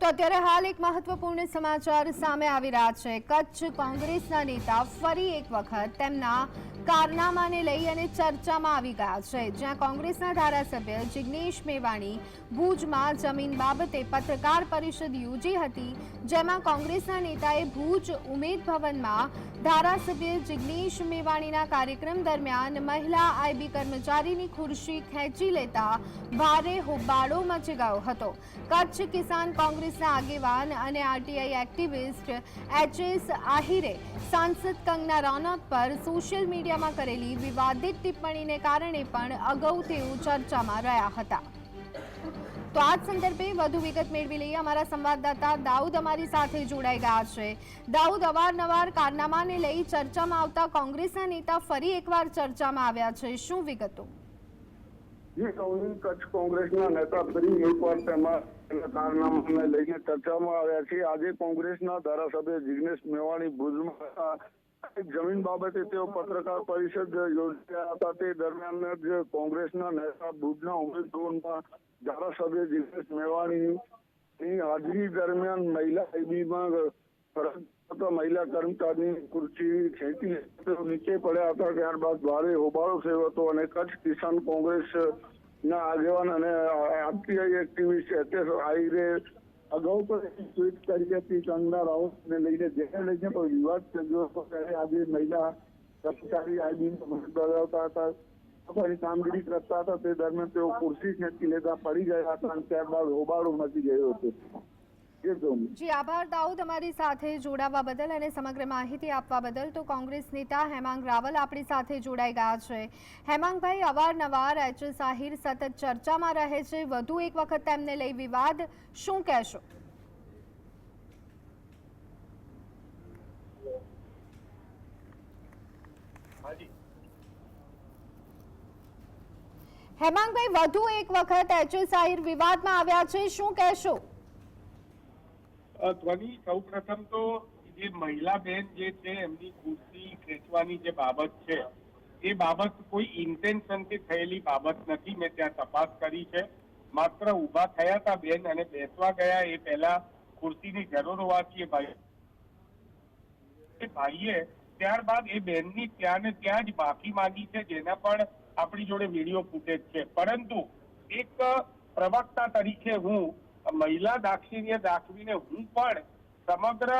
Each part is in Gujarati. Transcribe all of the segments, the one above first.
તો અત્યારે હાલ એક મહત્વપૂર્ણ સમાચાર સામે આવી રહ્યા છે. કચ્છ કોંગ્રેસના નેતા ફરી એક વખત તેમના કારનામાને લઈ અને ચર્ચામાં આવી ગયા છે, જ્યાં કોંગ્રેસના ધારાસભ્ય જિગ્નેશ મેવાણી ભુજમાં જમીન બાબતે પત્રકાર પરિષદ યોજી હતી, જેમાં કોંગ્રેસના નેતાએ ભુજ ઉમેદ ભવનમાં ધારાસભ્ય જિગ્નેશ મેવાણીના કાર્યક્રમ દરમિયાન મહિલા આઈબી કર્મચારીની ખુરશી ખેંચી લેતા ભારે હોબાળો મચી ગયો હતો. કચ્છ કિસાન કોંગ્રેસના આગેવાન અને આરટીઆઈ એક્ટિવિસ્ટ એચ એસ આહિરે સાંસદ કંગના રનૌત પર સોશિયલ મીડિયામાં કરેલી વિવાદિત ટિપ્પણીને કારણે પણ અગાઉ તેઓ ચર્ચામાં રહ્યા હતા. તો આ સંદર્ભે વધુ વિગત મેળવી લઈએ. અમારા સંવાદદાતા દાઉદ અમારી સાથે જોડાઈ ગયા છે. દાઉદ, અવારનવાર કારનામાને લઈ ચર્ચામાં આવતા કોંગ્રેસના નેતા ફરી એકવાર ચર્ચામાં આવ્યા છે. શું વિગતો? કચ્છ કોંગ્રેસના નેતા ફરી એકવાર તેમાં કારનામાને લઈને ચર્ચામાં આવ્યા છે. આજે કોંગ્રેસના ધારાસભ્ય જિગ્નેશ મેવાણી ભુજમાં જમીન બાબતે તેઓ પત્રકાર પરિષદ યોજ્યા હતા તે દરમિયાન જ કોંગ્રેસના નેતા ભુજના ઉમેદવારોમાં ધારાસભ્ય જિગ્નેશ મેવાણીની હાજરી દરમિયાન મહિલા કરતા મહિલા કર્મચારીની ખુરશી ખેંચી નીચે પડ્યા હતા. ત્યારબાદ ભારે હોબાળો થયો હતો અને કચ્છ કિસાન કોંગ્રેસ ના આગેવાન અને આરટીઆઈ એક્ટિવિસ્ટ એચએસ આહિરે અગાઉ પણ એક ટ્વીટ કરી હતી કંગના રાઉતને લઈને જેને લઈને પણ વિવાદ સર્જ્યો હતો ત્યારે આજે મહિલા કર્મચારી આઈબી ધરાવતા હતા, પોતાની કામગીરી કરતા હતા, તે દરમિયાન તેઓ ખુરશી ખેંચી લેતા પડી ગયા હતા અને ત્યારબાદ હોબાળો મચી ગયો હતો. જી આભાર દાઉદ અમારી સાથે જોડાવા બદલ અને સમગ્ર માહિતી આપવા બદલ. તો કોંગ્રેસ નેતા હેમાંગ રાવલ આપણી સાથે જોડાઈ ગયા છે. હેમાંગભાઈ અવારનવાર એચ એસ આહિર સતત ચર્ચામાં રહે છે. વધુ એક વખત તેમને લઈ વિવાદ. શું કહેશો? હેમાંગભાઈ વધુ એક વખત એચ એસ આહિર વિવાદમાં આવ્યા છે. શું કહેશો? ધ્વનિ સૌ પ્રથમ તો જે મહિલા બેન જે છે, એમની ખુરશી ખેંચવાની જે બાબત છે, એ બાબત કોઈ ઇન્ટેન્શનથી થયેલી બાબત નથી. મેં ત્યાં તપાસ કરી છે. માત્ર ઊભા થયા હતા બેન અને બેસવા ગયા એ પહેલા ખુરશીની જરૂર હોવાથી એ ભાઈ ભાઈએ ત્યારબાદ એ બેનની ત્યાં ને ત્યાં જ માફી માંગી છે, જેના પણ આપણી જોડે વીડિયો ફૂટેજ છે. પરંતુ એક પ્રવક્તા તરીકે હું મહિલા દાક્ષિણ્ય દાખવીને હું પણ સમગ્ર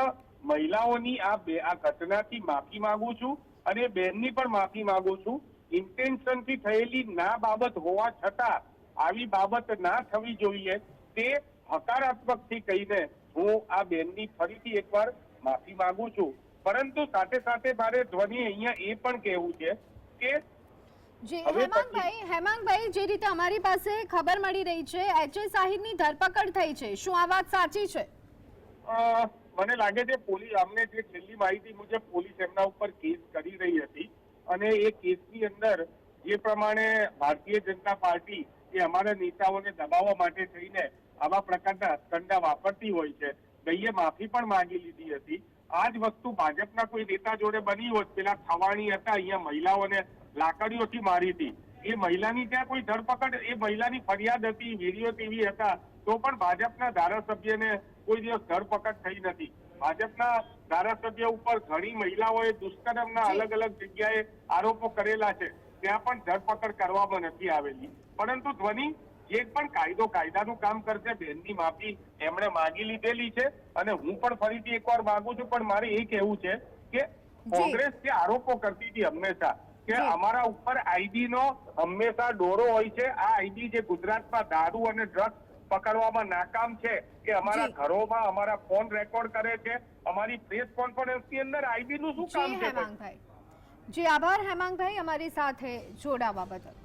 મહિલાઓની આ બે આ ઘટનાથી માફી માંગુ છું અને બહેનની પણ માફી માંગુ છું. ઇન્ટેન્શનથી થયેલી ના બાબત હોવા છતાં આવી બાબત ના થવી જોઈએ. તે હકારાત્મકથી કહીને હું આ બેનની ફરીથી એકવાર માફી માંગુ છું. પરંતુ સાથે સાથે મારે ધ્વનિ અહીંયા એ પણ કહેવું છે કે જી હેમાંગભાઈ જે રીતે અમારી પાસે ખબર મળી રહી છે, એચ એસ આહિરની ધરપકડ થઈ છે. શું આ વાત સાચી છે? મને લાગે છે પોલીસ અમને જે છેલ્લી માહિતી મુજબ પોલીસ એમના ઉપર કેસ કરી રહી હતી અને એ કેસની અંદર જે પ્રમાણે ભારતીય જનતા પાર્ટી એ અમારા નેતાઓને દબાવવા માટે થઈને આવા પ્રકારના હથકંડા વાપરતી હોય છે. ગઈએ માફી પણ માંગી લીધી હતી. આ જ વસ્તુ ભાજપના કોઈ નેતા જોડે બની હોત, પેલા ખવાણી હતા, અહીંયા મહિલાઓને લાકડીઓથી મારી હતી. એ મહિલાની ત્યાં કોઈ ધરપકડ એ મહિલાની ફરિયાદ હતી વીડિયો ટીવી હતા તો પણ ભાજપના ધારાસભ્યને કોઈ દિવસ ધરપકડ થઈ નથી. ભાજપના ધારાસભ્ય ઉપર ઘણી મહિલાઓએ દુષ્કર્મના અલગ અલગ જગ્યાએ આરોપો કરેલા છે. ત્યાં પણ ધરપકડ કરવામાં નથી આવેલી. પરંતુ ધ્વનિ જે પણ કાયદો કાયદાનું કામ કરશે બેનની માફી એમણે માંગી લીધેલી છે. અને હું પણ ફરીથી એકવાર માંગુ છું પણ મારે એ કહેવું છે કે કોંગ્રેસ જે આરોપો કરતી હતી હંમેશા કે અમારા ઉપર આઈડી નો હંમેશા ડોરો હોય છે. આ આઈડી જે ગુજરાતમાં દારૂ અને ડ્રગ્સ પકડવામાં નાકામ છે કે અમારા ઘરોમાં અમારા ફોન રેકોર્ડ કરે છે. અમારી પ્રેસ કોન્ફરન્સની અંદર આઈડી નું શું કામ છે જી આભાર હેમાંગભાઈ અમારી સાથે જોડાવા બદલ.